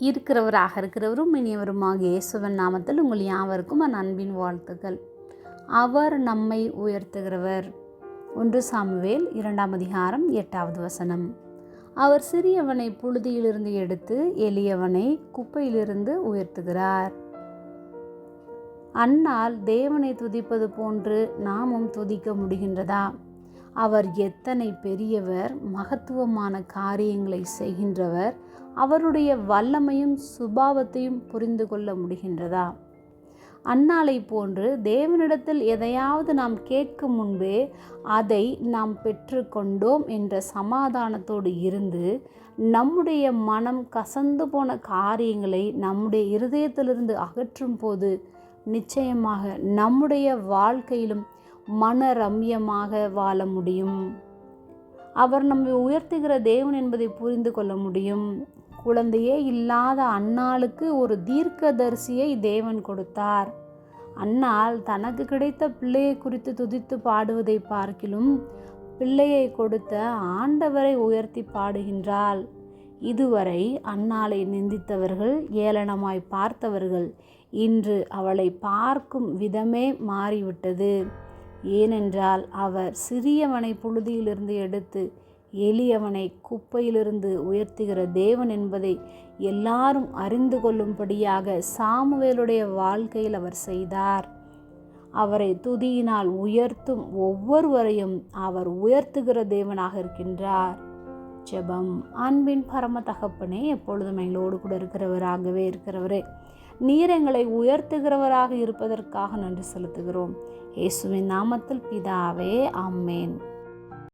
இருக்கிறவராக இருக்கிறவரும் இனியவருமாக இயேசுவன் நாமத்தில் உங்கள் யாவருக்கும் என் அன்பின் வாழ்த்துக்கள். அவர் நம்மை உயர்த்துகிறவர். ஒன்று சாமுவேல் இரண்டாம் அதிகாரம் எட்டாவது வசனம். அவர் சிறியவனை புழுதியிலிருந்து எடுத்து எளியவனை குப்பையிலிருந்து உயர்த்துகிறார். அன்னால் தேவனை துதிப்பது போன்று நாமும் துதிக்க முடிகின்றதா? அவர் எத்தனை பெரியவர் மகத்துவமான காரியங்களை செய்கின்றவர் அவருடைய வல்லமையும் சுபாவத்தையும் புரிந்து கொள்ள முடிகின்றதா? அன்னாலை போன்று தேவனிடத்தில் எதையாவது நாம் கேட்கும் முன்பே அதை நாம் பெற்றுக்கொண்டோம் என்ற சமாதானத்தோடு இருந்து நம்முடைய மனம் கசந்து போன காரியங்களை நம்முடைய இருதயத்திலிருந்து அகற்றும் போது நிச்சயமாக நம்முடைய வாழ்க்கையிலும் மன ரம்யமாக வாழ முடியும். அவர் நம்மை உயர்த்துகிற தேவன் என்பதை புரிந்து கொள்ள முடியும். குழந்தையே இல்லாத அன்னாளுக்கு ஒரு தீர்க்கதரிசியை தேவன் கொடுத்தார். அன்னால் தனக்கு கிடைத்த பிள்ளையை குறித்து துதித்து பாடுவதை பார்க்கிலும் பிள்ளையை கொடுத்த ஆண்டவரை உயர்த்தி பாடுகின்றாள். இதுவரை அன்னாலை நிந்தித்தவர்கள் ஏளனமாய் பார்த்தவர்கள். இன்று அவளை பார்க்கும் விதமே மாறிவிட்டது. ஏனென்றால் அவர் சிறியவனை புழுதியிலிருந்து எடுத்து எளியவனை குப்பையிலிருந்து உயர்த்துகிற தேவன் என்பதை எல்லாரும் அறிந்து கொள்ளும்படியாக சாமுவேலுடைய வாழ்க்கையில் அவர் செய்தார். அவரை துதியினால் உயர்த்தும் ஒவ்வொருவரையும் அவர் உயர்த்துகிற தேவனாக இருக்கின்றார். ஜெபம். அன்பின் பரம தகப்பனே எப்பொழுதும் எங்களோடு கூட இருக்கிறவராகவே இருக்கிறவரே நீர் எங்களை உயர்த்துகிறவராக இருப்பதற்காக நன்றி செலுத்துகிறோம். இயேசுவின் நாமத்தில் பிதாவே அம்மேன்